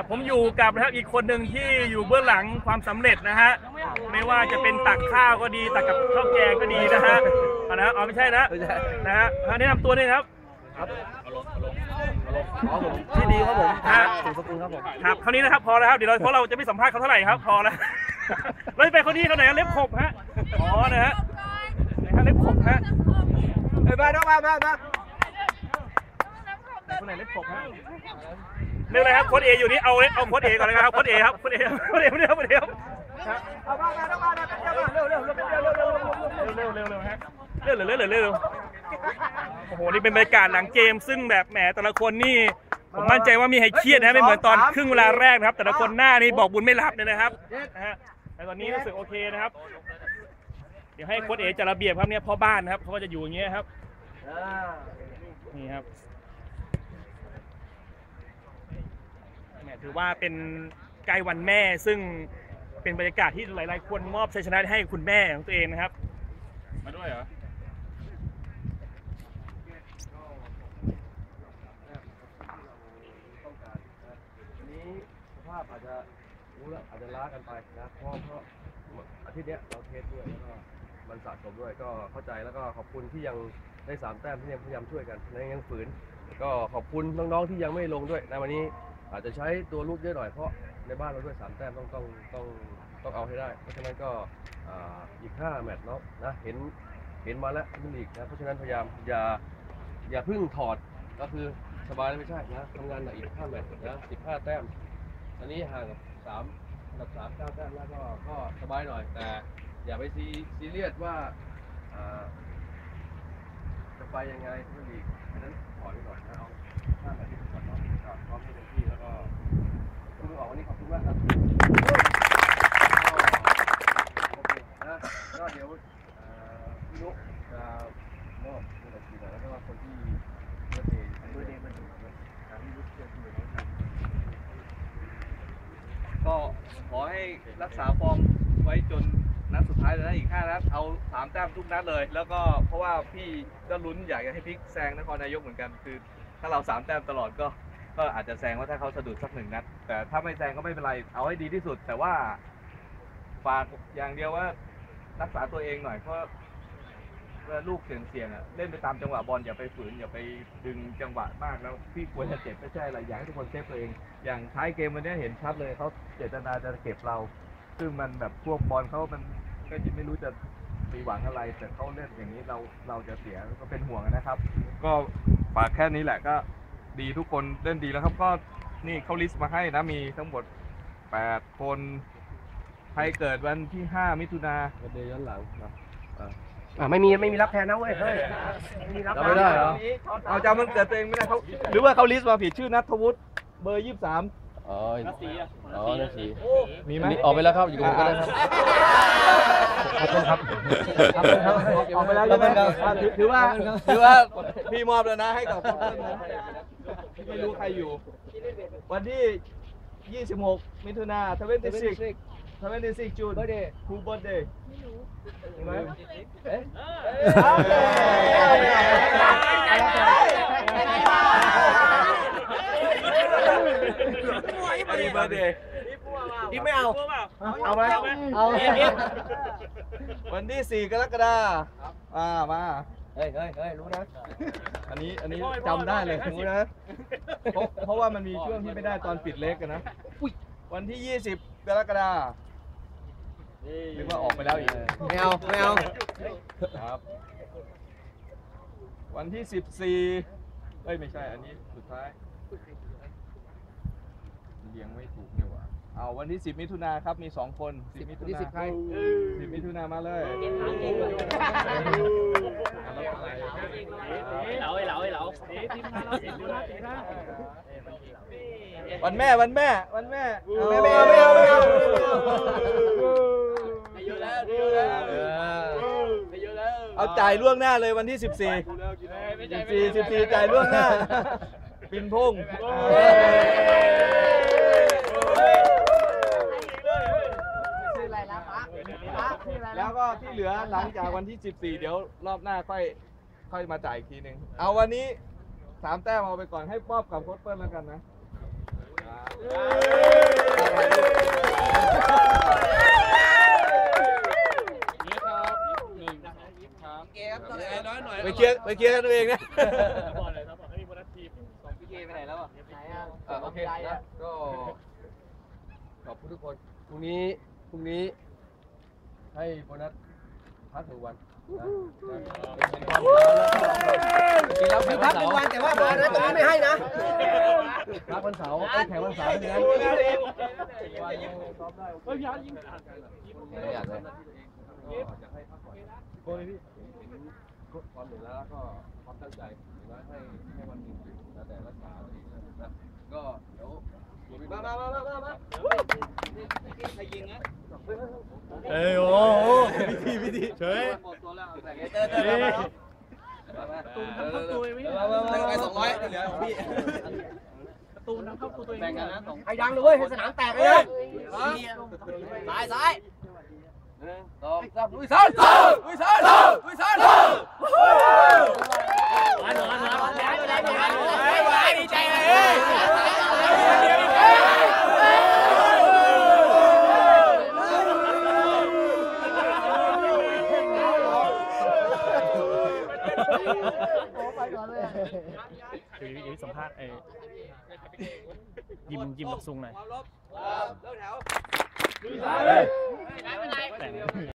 ครับผมอยู่กับนะครับอีกคนหนึ่งที่อยู่เบื้องหลังความสำเร็จนะฮะไม่ว่าจะเป็นตักข้าวก็ดีตักกับข้าวแกงก็ดีนะฮะเอานะฮะเอาไม่ใช่นะไม่ใช่นะฮะอะแนะนำตัวหนี่อยครับ อ๋อผมชื่อดีครับผมฮะ สุสกุลครับผมครับคราวนี้นะครับพอแล้วครับเดี๋ยวเราเพราะเราจะไม่สัมภาษณ์เขาเท่าไหร่ครับพอแล้ว เราจะไปคนนี้เขาไหนครับเล็บขบฮะอ๋อนะฮะไหนฮะเล็บขบฮะเฮ้ยมาน้องมามามาคนไหนเล็บขบฮะ เรื่องอะไรครับโค้ดเออยู่นี่เอาเอาโค้ดเอก่อนเลยครับโค้ดเอครับโค้ดเอโค้ดเอโค้ดเอโค้ดเอครับเอามามาน้องมาเร็วเร็วเร็วเร็วเร็วเร็วเร็วเร็วเร็วเร็วเร็วเร็วฮะเร็วเร็วเร็วเร็วโอ้โหนี่เป็นบรรยากาศหลังเกมซึ่งแบบแหมแต่ละคนนี่ผมมั่นใจว่ามีให้เครียดนะไม่เหมือนตอนครึ่งเวลาแรกนะครับ แต่ละคนหน้านี่บอกบุญไม่รับเลยนะครับนะฮะแต่ตอนนี้รู้สึกโอเคนะครับเดี๋ยวให้โค้ดเอจัดระเบียบครับเนี่ยพ่อบ้านนะครับเขาก็จะอยู่อย่างเงี้ยครับนี่ครับแหม ถือว่าเป็นใกล้วันแม่ซึ่งเป็นบรรยากาศที่หลายๆคนมอบชัยชนะให้คุณแม่ของตัวเองนะครับ มาด้วยเหรออันนี้สภาพอาจจะรู้แล้วอาจจะล้ากันไปนะเพราะเพราะอาทิตย์เนี้ยเราเทสด้วยแล้วก็มันสะสมด้วยก็เข้าใจแล้วก็ขอบคุณที่ยังได้สามแต้มที่ยังพยายามช่วยกันและยังฝืน ก็ขอบคุณน้องๆที่ยังไม่ลงด้วยในวันนี้ อาจจะใช้ตัวลูกเยอะหน่อยเพราะในบ้านเราด้วยสามแต้มต้องต้องต้องต้องเอาให้ได้ เพราะฉะนั้นก็อีกห้าแมตช์เนาะนะเห็นเห็นมาแล้วที่ลีกนะเพราะฉะนั้นพยายามอย่าอย่าเพิ่งถอดก็คือสบายแล้วไม่ใช่นะทำงานหนักอีกห้าแมตช์นะสิบห้าแต้มอันนี้ห่างกับสามอันดับสามเก้าแต้มแล้วก็ก็สบายหน่อยแต่อย่าไปซีซีเรียสว่าจะไปยังไงที่ลีกอันนั้นถอยไปก่อนนะเอาห้าแมตช์ที่ก่อนเนาะก็พร้อมที่เต็มที่แล้ ก็คุณออกวันนี้ขอบคุณมากครับก็โอเคนะก็เดี๋ยวเอ่อพี่นุ๊กจะมอบเงินทีหน่อยแล้วก็คนที่เบอร์เดย์เบอร์เดย์มันอยู่นะพี่นุ๊กเชิญคุณหน่อยนะครับก็ขอให้รักษาฟอร์มไว้จนนัดสุดท้ายเลยนะอีกห้านัดเอาสามแต้มทุกนัดเลย แล้วก็เพราะว่าพี่ก็ลุ้นอยากจะให้พลิกแซงนครนายกเหมือนกันคือ ถ้าเราสามแต้มตลอดก็ ก็อาจจะแซงว่าถ้าเขาสะดุดสักหนึ่งนัด แต่ถ้าไม่แซงก็ไม่เป็นไร เอาให้ดีที่สุด แต่ว่าฝากอย่างเดียวว่ารักษาตัวเองหน่อยเพราะเวลาลูกเสี่ยงๆอะเล่นไปตามจังหวะบอลอย่าไปฝืนอย่าไปดึงจังหวะมากแล้วพี่ควรจะเจ็บไม่ใช่อะไรอยากให้ทุกคนเซฟตัวเอง อย่างท้ายเกมวันนี้เห็นชัดเลยเขาเจตนาจะเก็บเรา ซึ่งมันแบบพวกบอลเขามันก็ไม่รู้จะมีหวังอะไร แต่เขาเล่นอย่างนี้เราเราจะเสียก็เป็นห่วงนะครับ ก็ฝากแค่นี้แหละก็ ดีทุกคนเล่นดีแล้วครับก็นี่เขาลิสต์มาให้นะมีทั้งหมด8คนใครเกิดวันที่5มิถุนาเบอร์เดย์ย้อนหลังนะอ่าไม่มีไม่มีรับแทนนะเว้ยเฮ้ยไม่มีรับจำไม่ได้เหรอเอาจำมันเกิดตัวเองไม่ได้เขาหรือว่าเขาลิสต์มาผิดชื่อนัทวุฒิเบอร์23อ๋ออ๋อนั่นสีมีไหมอันนี้ออกไปแล้วครับ อยู่กับผมก็ได้ครับขอบคุณครับขอบคุณครับออกไปแล้วใช่ไหมอะถือถือว่าถือว่าพี่มอบแล้วนะให้กับคนนั้นนะ ไม่รู้ใครอยู่ วันที่ 26 มิถุนา26 26จูนคูเบิร์ดเดย์ไม่รู้ไหมเอ๊ะอันนี้เบิร์ดเดย์อีกไม่เอา เอาไหมเอาวันที่ 4 กรกฎาคมอ่า มา เฮ้ยเฮ้ยเฮ้ยรู้นะ อันนี้อันนี้จำได้เลยรู้นะ เพราะเพราะว่ามันมีช่วงที่ไม่ได้ตอนปิดเล็กกันนะวันที่ 20กรกฎาคมนึกว่าออกไปแล้วอีกไม่เอาไม่เอาครับ วันที่ 14เอ้ยไม่ใช่อันนี้สุดท้ายเรียงไม่ถูกนี่หว่า เอาวันที่ 10 มิถุนาครับมี 2 คน 10 มิถุที่นาสิบใคร10 มิถุนามาเลยวันแม่วันแม่วันแม่ไม่ไม่เอาไม่เอาไม่เอาเยอะแล้วเยอะแล้วเอาจ่ายล่วงหน้าเลยวันที่ 14 14 14จ่ายล่วงหน้าปินพุ่ง เหลือหลังจากวันที่ 14 เดี๋ยวรอบหน้าค่อยค่อยมาจ่ายอีกทีหนึ่งเอาวันนี้สามแต้มเอาไปก่อนให้ป้อบกับโค้ชเปิ้ลแล้วกันนะไปเคียร์ไปเคียร์กันเองนะ บอลเลยครับบอลให้มีบอลทีมสองพี่เกไปไหนแล้วอ่ไหนอะเอ่โอเคนะก็ขอบคุณทุกคนพรุ่งนี้พรุ่งนี้ให้โบนัส พักหนึ่งวันนะเป็นความจริงแล้วคือพักหนึ่งวันแต่ว่าบอลนะตรงนี้ไม่ให้นะพักวันเสาร์ไอ้แข่งวันเสาร์นี่นะไม่อยากเลยก็อยากให้พักผ่อนโอ้ยพี่ความเหนื่อยล้าก็ความตั้งใจนะให้ให้วันหนึ่งนะแต่รักษาตัวเองนะก็เดี๋ยวมามามามามามาใครยิงนะ เอ้ยโอ้โหพิธีพิธีเฉยหมดตัวแล้วแต่เต้เต้ตูนทำเข้าตัวไม่มามามาไปสองร้อยเหลือของพี่ตูนทำเข้าตัวตัวเองแบ่งกันนะสองไอ้ดังเลยให้สนามแตกเลยซ้ายซ้ายสองสามลุยซันลุยซันลุยซันดีใจเลย ไปก่อนเลยเดี๋ยวพี่สัมภาษณ์ไอ้ยิมยิมบักซุงหน่อยความลบเริ่มแถวแต่